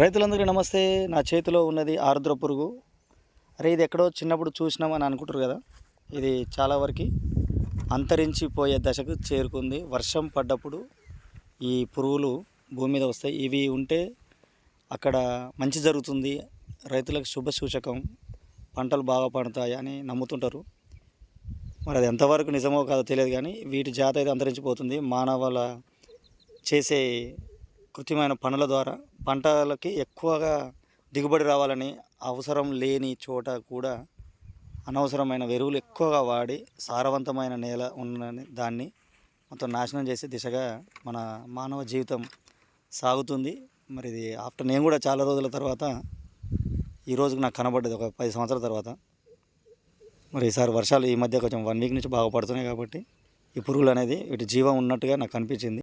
రైతులందరికీ నమస్తే. నా చేతిలో ఉన్నది ఆరుద్ర పురుగు. అరే ఇది ఎక్కడో చిన్నప్పుడు చూసినామని అనుకుంటారు కదా? ఇది చాలా వరకు అంతరించిపోయే దశకు చేరుకుంది. వర్షం పడ్డప్పుడు ఈ పురుగులు భూమి మీద వస్తాయి. ఇవి ఉంటే అక్కడ మంచి జరుగుతుంది. రైతులకు శుభ సూచకం. పంటలు బాగా పండుతాయి అని నమ్ముతుంటారు. మరి అది ఎంతవరకు నిజమో కాదో తెలియదు కానీ వీటి జాత అయితే అంతరించిపోతుంది. మానవుల చేసే కృత్రిమైన పనుల ద్వారా పంటలకి ఎక్కువగా దిగుబడి రావాలని అవసరం లేని చోట కూడా అనవసరమైన ఎరువులు ఎక్కువగా వాడి సారవంతమైన నేల ఉన్న దాన్ని మొత్తం నాశనం చేసే దిశగా మన మానవ జీవితం సాగుతుంది. మరి ఇది ఆఫ్టర్ నేను కూడా చాలా రోజుల తర్వాత ఈ రోజుకు నాకు కనబడ్డది ఒక పది సంవత్సరాల తర్వాత. మరి ఈసారి వర్షాలు ఈ మధ్య కొంచెం వన్ వీక్ నుంచి బాగా పడుతున్నాయి కాబట్టి ఈ పురుగులు అనేది వీటి జీవం ఉన్నట్టుగా నాకు కనిపించింది